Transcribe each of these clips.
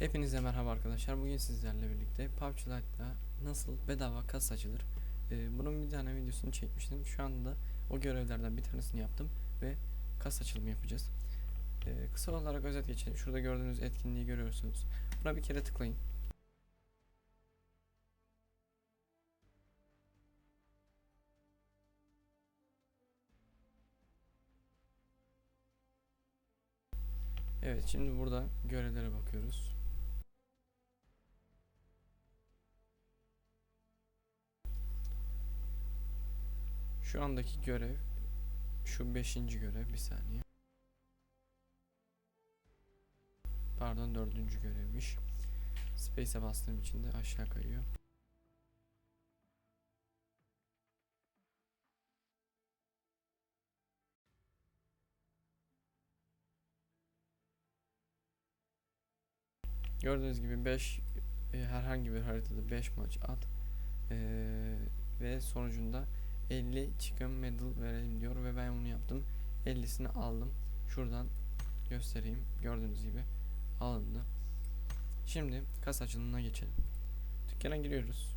Hepinize merhaba arkadaşlar. Bugün sizlerle birlikte PUBG Lite'da nasıl bedava kas açılır? Ee, bunun bir tane videosunu çekmiştim. Şu anda o görevlerden bir tanesini yaptım ve kas açılımı yapacağız. Ee, kısa olarak özet geçelim. Şurada gördüğünüz etkinliği görüyorsunuz. Buna bir kere tıklayın. Evet şimdi burada görevlere bakıyoruz. Şu andaki görev şu beşinci görev bir saniye. Pardon dördüncü görevmiş. Space'e bastığım için de aşağı kayıyor. Gördüğünüz gibi 5 herhangi bir haritada 5 maç at e, ve sonucunda 50 chicken medal verelim diyor ve ben bunu yaptım. 50'sini aldım. Şuradan göstereyim. Gördüğünüz gibi alındı. Şimdi kas açılımına geçelim. Dükkana giriyoruz.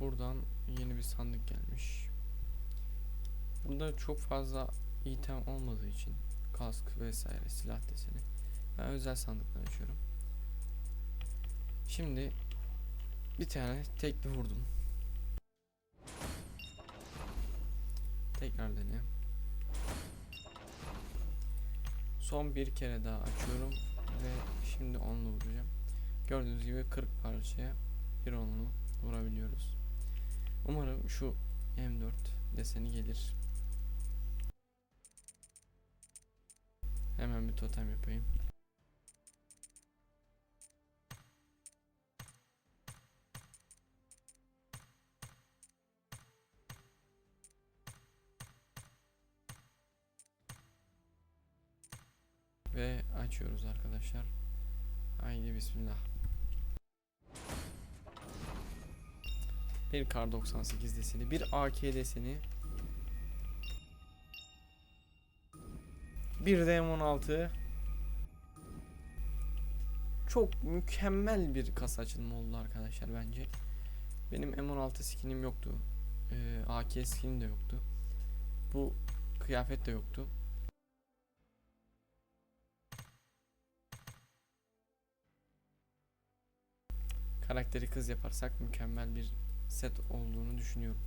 Buradan yeni bir sandık gelmiş. Burada çok fazla item olmadığı için kask vesaire silah deseni ben özel sandıklar açıyorum. Şimdi bir tane tekli vurdum. Tekrar dene. Son bir kere daha açıyorum ve şimdi onlu vuracağım. Gördüğünüz gibi 40 parçaya bir onlu vurabiliyoruz. Umarım şu M4 deseni gelir. Hemen bir totem yapayım. Ve açıyoruz arkadaşlar. Haydi bismillah. Bir kar 98 deseni, bir AK deseni. Bir de M16. Çok mükemmel bir kasa açılımı oldu arkadaşlar bence. Benim M16 skinim yoktu. Ee, AK skinim de yoktu. Bu kıyafet de yoktu. Karakteri kız yaparsak mükemmel bir set olduğunu düşünüyorum.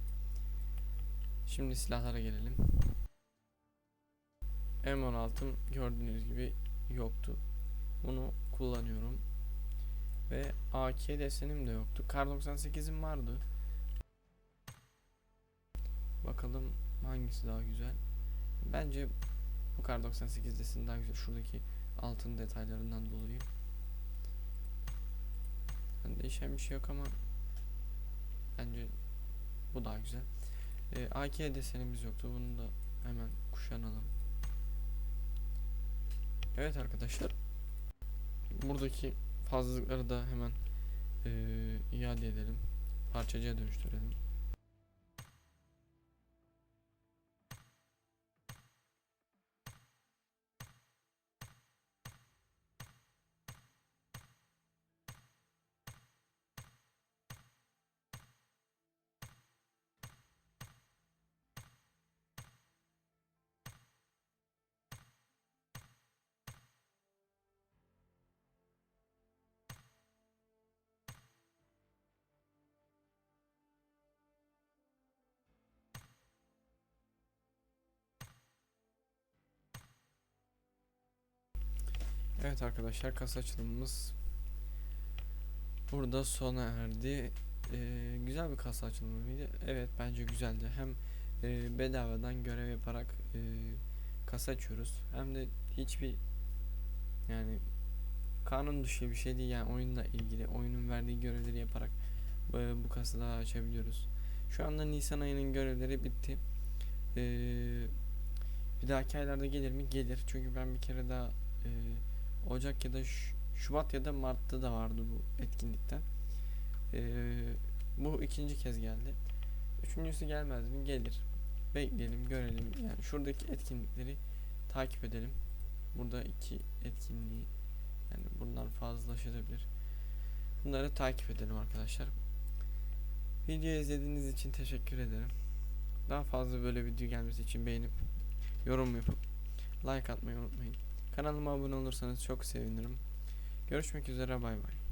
Şimdi silahlara gelelim. M16'm gördüğünüz gibi yoktu. Bunu kullanıyorum. Ve AK desenim de yoktu. Kar 98'im vardı. Bakalım hangisi daha güzel. Bence bu Kar 98 deseni daha güzel. Şuradaki altın detaylarından dolayı. Değişen bir şey yok ama bence bu daha güzel. E, AK desenimiz yoktu. Bunu da hemen kuşanalım. Evet arkadaşlar. Buradaki fazlalıkları da hemen e, iade edelim. Parçacıya dönüştürelim. Evet arkadaşlar kasa açılımımız burada sona erdi. Ee, güzel bir kasa açılımıydı. Evet bence güzeldi. Hem e, bedavadan görev yaparak e, kasa açıyoruz. Hem de hiçbir yani kanun dışı bir şey değil yani oyunla ilgili oyunun verdiği görevleri yaparak bu, bu kasaları açabiliyoruz. Şu anda Nisan ayının görevleri bitti. Ee, bir dahaki aylarda gelir mi? Gelir. Çünkü ben bir kere daha e, Ocak ya da Şubat ya da Mart'ta da vardı bu etkinlikten. Ee, bu ikinci kez geldi. Üçüncüsü gelmez mi? Gelir. Bekleyelim, görelim. Yani şuradaki etkinlikleri takip edelim. Burada iki etkinliği yani bundan fazlalaşabilir. Bunları takip edelim arkadaşlar. Videoyu izlediğiniz için teşekkür ederim. Daha fazla böyle video gelmesi için beğenip yorum yapıp like atmayı unutmayın. Kanalıma abone olursanız çok sevinirim. Görüşmek üzere bay bay.